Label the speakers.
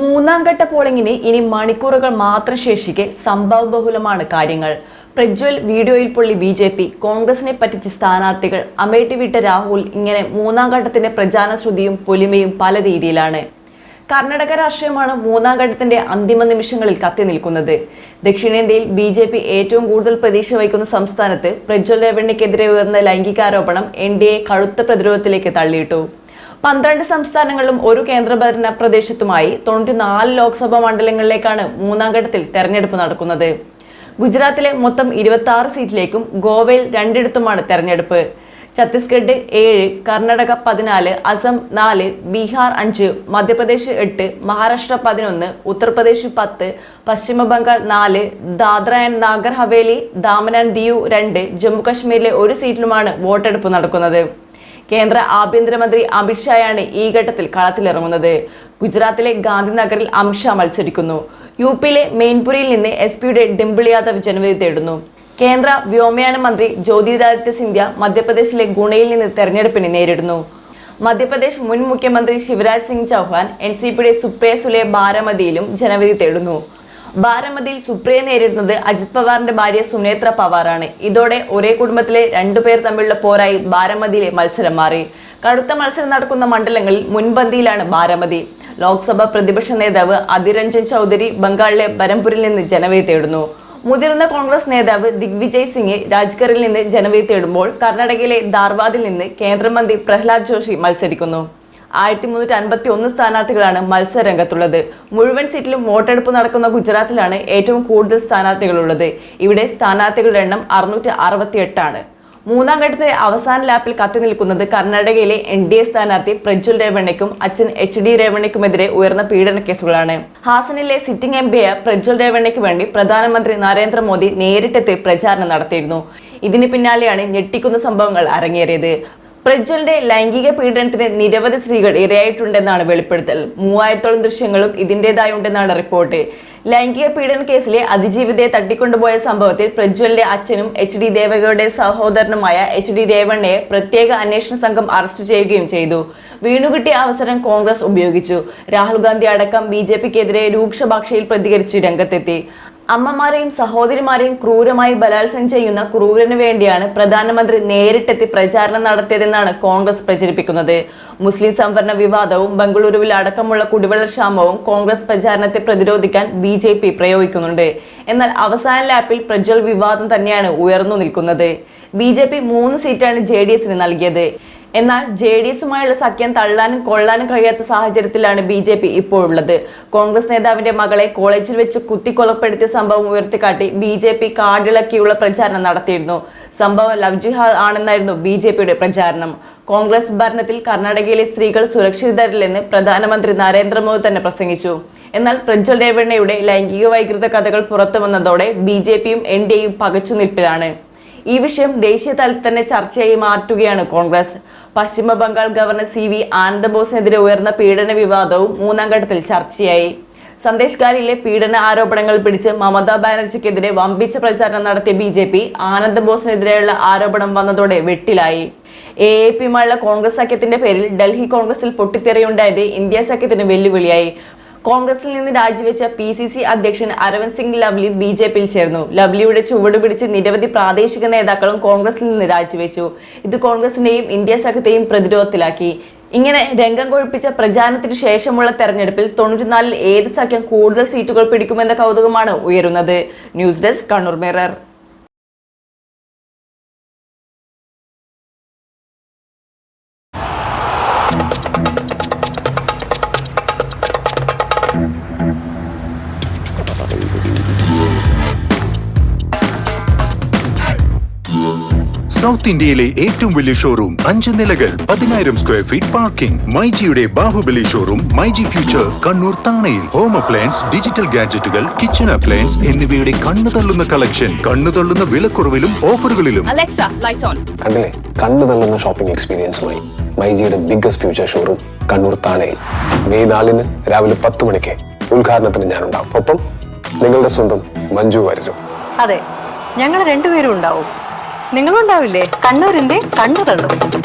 Speaker 1: മൂന്നാം ഘട്ട പോളിംഗിന് ഇനി മണിക്കൂറുകൾ മാത്രം ശേഷിക്കെ സംഭവബഹുലമാണ് കാര്യങ്ങൾ. പ്രജ്വൽ വീഡിയോയിൽ പൊള്ളി ബി ജെ പി കോൺഗ്രസിനെ പറ്റിച്ച് സ്ഥാനാർത്ഥികൾ അമേഠി വിട്ട രാഹുൽ ഇങ്ങനെ മൂന്നാം ഘട്ടത്തിന്റെ പ്രചാരണ ശ്രുതിയും പൊലിമയും പല രീതിയിലാണ്. കർണാടക രാഷ്ട്രീയമാണ് മൂന്നാം ഘട്ടത്തിന്റെ അന്തിമ നിമിഷങ്ങളിൽ കത്തി നിൽക്കുന്നത്. ദക്ഷിണേന്ത്യയിൽ ബി ജെ പി ഏറ്റവും കൂടുതൽ പ്രതീക്ഷ വഹിക്കുന്ന സംസ്ഥാനത്ത് പ്രജ്വൽ രേവണ്ണയ്ക്കെതിരെ ഉയർന്ന ലൈംഗികാരോപണം എൻ ഡി എ കടുത്ത പ്രതിരോധത്തിലേക്ക് തള്ളിയിട്ടു. പന്ത്രണ്ട് സംസ്ഥാനങ്ങളിലും ഒരു കേന്ദ്രഭരണ പ്രദേശത്തുമായി തൊണ്ണൂറ്റിനാല് ലോക്സഭാ മണ്ഡലങ്ങളിലേക്കാണ് മൂന്നാം ഘട്ടത്തിൽ തെരഞ്ഞെടുപ്പ് നടക്കുന്നത്. ഗുജറാത്തിലെ മൊത്തം ഇരുപത്തി ആറ് സീറ്റിലേക്കും ഗോവയിൽ രണ്ടിടത്തുമാണ് തെരഞ്ഞെടുപ്പ്. ഛത്തീസ്ഗഡ് ഏഴ് കർണാടക പതിനാല് അസം നാല് ബീഹാർ അഞ്ച് മധ്യപ്രദേശ് എട്ട് മഹാരാഷ്ട്ര പതിനൊന്ന് ഉത്തർപ്രദേശ് പത്ത് പശ്ചിമ ബംഗാൾ നാല് ദാദ്ര ആൻഡ് നാഗർ ഹവേലി ദാമൻ ആൻഡ് ദിയു രണ്ട് ജമ്മു കശ്മീരിലെ ഒരു സീറ്റിലുമാണ് വോട്ടെടുപ്പ് നടക്കുന്നത്. കേന്ദ്ര ആഭ്യന്തരമന്ത്രി അമിത്ഷായാണ് ഈ ഘട്ടത്തിൽ കളത്തിലിറങ്ങുന്നത്. ഗുജറാത്തിലെ ഗാന്ധിനഗറിൽ അമിത്ഷാ മത്സരിക്കുന്നു. യു പിയിലെ മെയിൻപുരിയിൽ നിന്ന് എസ് പിയുടെ ഡിംപിൾ യാദവ് ജനവിധി തേടുന്നു. കേന്ദ്ര വ്യോമയാന മന്ത്രി ജ്യോതിരാദിത്യ സിന്ധ്യ മധ്യപ്രദേശിലെ ഗുണയിൽ നിന്ന് തെരഞ്ഞെടുപ്പിനെ നേരിടുന്നു. മധ്യപ്രദേശ് മുൻ മുഖ്യമന്ത്രി ശിവരാജ് സിംഗ് ചൗഹാൻ എൻ സി പിയുടെ സുപ്രിയ സുലെ ബാരാമതിയിലും ജനവിധി തേടുന്നു. ബാരാമതിയിൽ സുപ്രിയ നേരിടുന്നത് അജിത് പവാറിന്റെ ഭാര്യ സുനേത്ര പവാറാണ്. ഇതോടെ ഒരേ കുടുംബത്തിലെ രണ്ടുപേർ തമ്മിലുള്ള പോരായി ബാരാമതിയിലെ മത്സരം മാറി. കടുത്ത മത്സരം നടക്കുന്ന മണ്ഡലങ്ങളിൽ മുൻപന്തിയിലാണ് ബാരാമതി. ലോക്സഭ പ്രതിപക്ഷ നേതാവ് അതിരഞ്ജൻ ചൗധരി ബംഗാളിലെ ബരംപൂരിൽ നിന്ന് ജനവിധി തേടുന്നു. മുതിർന്ന കോൺഗ്രസ് നേതാവ് ദിഗ്വിജയ് സിംഗ് രാജ്ഗറിൽ നിന്ന് ജനവിധി തേടുമ്പോൾ കർണാടകയിലെ ധാർവാദിൽ നിന്ന് കേന്ദ്രമന്ത്രി പ്രഹ്ലാദ് ജോഷി മത്സരിക്കുന്നു. ആയിരത്തി മുന്നൂറ്റി അൻപത്തി ഒന്ന് സ്ഥാനാർത്ഥികളാണ് മത്സരരംഗത്തുള്ളത്. മുഴുവൻ സീറ്റിലും വോട്ടെടുപ്പ് നടക്കുന്ന ഗുജറാത്തിലാണ് ഏറ്റവും കൂടുതൽ സ്ഥാനാർത്ഥികളുള്ളത്. ഇവിടെ സ്ഥാനാർത്ഥികളുടെ എണ്ണം അറുന്നൂറ്റി അറുപത്തി എട്ടാണ് മൂന്നാം ഘട്ടത്തെ അവസാന ലാപ്പിൽ കത്തി നിൽക്കുന്നത് കർണാടകയിലെ എൻ ഡി എ സ്ഥാനാർത്ഥി പ്രജ്വൽ രേവണ്ണയ്ക്കും അച്ഛൻ എച്ച് ഡി രേവണ്ണയ്ക്കുമെതിരെ ഉയർന്ന പീഡന കേസുകളാണ്. ഹാസനിലെ സിറ്റിംഗ് എം പിയായ പ്രജ്വൽ രേവണ്ണയ്ക്ക് വേണ്ടി പ്രധാനമന്ത്രി നരേന്ദ്രമോദി നേരിട്ടെത്തി പ്രചാരണം നടത്തിയിരുന്നു. ഇതിന് പിന്നാലെയാണ് ഞെട്ടിക്കുന്ന സംഭവങ്ങൾ അരങ്ങേറിയത്. പ്രജ്വലിന്റെ ലൈംഗിക പീഡനത്തിന് നിരവധി സ്ത്രീകൾ ഇരയായിട്ടുണ്ടെന്നാണ് വെളിപ്പെടുത്തൽ. മൂവായിരത്തോളം ദൃശ്യങ്ങളും ഇതിന്റെതായുണ്ടെന്നാണ് റിപ്പോർട്ട്. ലൈംഗിക പീഡന കേസിലെ അതിജീവിതയെ തട്ടിക്കൊണ്ടുപോയ സംഭവത്തിൽ പ്രജ്വലിന്റെ അച്ഛനും എച്ച് ഡി ദേവകയുടെ സഹോദരനുമായ എച്ച് ഡി രേവണ്ണയെ പ്രത്യേക അന്വേഷണ സംഘം അറസ്റ്റ് ചെയ്യുകയും ചെയ്തു. വീണുകിട്ടിയ അവസരം കോൺഗ്രസ് ഉപയോഗിച്ചു. രാഹുൽ ഗാന്ധി അടക്കം ബി ജെ പിക്കെതിരെ രൂക്ഷ ഭാഷയിൽ പ്രതികരിച്ച് രംഗത്തെത്തി. അമ്മമാരെയും സഹോദരിമാരെയും ക്രൂരമായി ബലാത്സംഗം ചെയ്യുന്ന ക്രൂരന് വേണ്ടിയാണ് പ്രധാനമന്ത്രി നേരിട്ടെത്തി പ്രചാരണം നടത്തിയതെന്നാണ് കോൺഗ്രസ് പ്രചരിപ്പിക്കുന്നത്. മുസ്ലിം സംവരണ വിവാദവും ബംഗളൂരുവിൽ അടക്കമുള്ള കുടിവെള്ള ക്ഷാമവും കോൺഗ്രസ് പ്രചാരണത്തെ പ്രതിരോധിക്കാൻ ബി ജെ പി പ്രയോഗിക്കുന്നുണ്ട്. എന്നാൽ അവസാന ലാപ്പിൽ പ്രജ്വൽ വിവാദം തന്നെയാണ് ഉയർന്നു നിൽക്കുന്നത്. ബി ജെ പി മൂന്ന് സീറ്റാണ് ജെ ഡി എസിന് നൽകിയത്. എന്നാൽ ജെ ഡി എസുമായുള്ള സഖ്യം തള്ളാനും കൊള്ളാനും കഴിയാത്ത സാഹചര്യത്തിലാണ് ബി ജെ പി ഇപ്പോഴുള്ളത്. കോൺഗ്രസ് നേതാവിന്റെ മകളെ കോളേജിൽ വെച്ച് കുത്തിക്കൊലപ്പെടുത്തിയ സംഭവം ഉയർത്തിക്കാട്ടി ബി ജെ പി കാടിളക്കിയുള്ള പ്രചാരണം നടത്തിയിരുന്നു. സംഭവം ലവ് ജിഹാദ് ആണെന്നായിരുന്നു ബി ജെ പിയുടെ പ്രചാരണം. കോൺഗ്രസ് ഭരണത്തിൽ കർണാടകയിലെ സ്ത്രീകൾ സുരക്ഷിതരില്ലെന്ന് പ്രധാനമന്ത്രി നരേന്ദ്രമോദി തന്നെ പ്രസംഗിച്ചു. എന്നാൽ പ്രജ്വൽ രേവണ്ണയുടെ ലൈംഗിക വൈകൃത കഥകൾ പുറത്തു വന്നതോടെ ബി ജെ പിയും എൻ ഡി എയും പകച്ചുനിൽപ്പിലാണ്. ഈ വിഷയം ദേശീയ തലത്തിൽ തന്നെ ചർച്ചയായി മാറ്റുകയാണ് കോൺഗ്രസ്. പശ്ചിമ ബംഗാൾ ഗവർണർ സി വി ആനന്ദബോസിനെതിരെ ഉയർന്ന പീഡന വിവാദവും മൂന്നാം ഘട്ടത്തിൽ ചർച്ചയായി. സന്ദേശ് പീഡന ആരോപണങ്ങൾ പിടിച്ച് മമതാ ബാനർജിക്കെതിരെ വമ്പിച്ച പ്രചാരണം നടത്തിയ ബി ജെ പി ആനന്ദ് ബോസിനെതിരെയുള്ള ആരോപണം വന്നതോടെ വെട്ടിലായി. എ എ പിയുമായുള്ള കോൺഗ്രസ് സഖ്യത്തിന്റെ പേരിൽ ഡൽഹി കോൺഗ്രസിൽ പൊട്ടിത്തെറിയുണ്ടായത് ഇന്ത്യ സഖ്യത്തിന് വെല്ലുവിളിയായി. കോൺഗ്രസിൽ നിന്ന് രാജിവെച്ച പി സി സി അധ്യക്ഷൻ അരവിന്ദ് സിംഗ് ലവ്ലി ബി ജെ പിയിൽ ചേർന്നു. ലവ്ലിയുടെ ചുവട് പിടിച്ച് നിരവധി പ്രാദേശിക നേതാക്കളും കോൺഗ്രസിൽ നിന്ന് രാജിവെച്ചു. ഇത് കോൺഗ്രസിന്റെയും ഇന്ത്യ സഖ്യത്തെയും പ്രതിരോധത്തിലാക്കി. ഇങ്ങനെ രംഗം കൊഴുപ്പിച്ച പ്രചാരണത്തിന് ശേഷമുള്ള തെരഞ്ഞെടുപ്പിൽ തൊണ്ണൂറ്റിനാലിൽ ഏത് സഖ്യം കൂടുതൽ സീറ്റുകൾ പിടിക്കുമെന്ന കൗതുകമാണ് ഉയരുന്നത്. News desk Kannur mirror.
Speaker 2: South ഇന്ത്യയിലെ ഏറ്റവും വലിയ ഷോറൂം അഞ്ച് നിലകൾ പതിനായിരം സ്ക്വയർ ഫീറ്റ് പാർക്കിംഗ് മൈജിയുടെ ബാഹുബലി ഷോറൂം മൈജി ഫ്യൂച്ചർ കണ്ണൂർ താണയിൽ. ഹോം അപ്ലയൻസ് ഡിജിറ്റൽ ഗാഡ്ജറ്റുകൾ കിച്ചൺ അപ്ലയൻസ് എന്നിവയുടെ കണ്ണു തള്ളുന്ന കളക്ഷൻ കണ്ണു തള്ളുന്ന വിലക്കുറവിലും ഓഫറുകളിലും.
Speaker 3: കണ്ടില്ലേ കണ്ണു തള്ളുന്ന ഷോപ്പിംഗ് എക്സ്പീരിയൻസുമായി മൈജിയുടെ ബിഗ്ഗസ്റ്റ് ഫ്യൂച്ചർ ഷോറൂം കണ്ണൂർ താണയിൽ. മെയ് നാലിന് രാവിലെ പത്ത് മണിക്ക് ഉദ്ഘാടനത്തിന് ഞാനുണ്ടാവും. ഒപ്പം നിങ്ങളുടെ സ്വന്തം മഞ്ജു വാര്യരും.
Speaker 4: അതെ ഞങ്ങൾ രണ്ടുപേരും ഉണ്ടാവും. നിങ്ങളുണ്ടാവില്ലേ? കണ്ണൂരിന്റെ കണ്ണു തള്ളും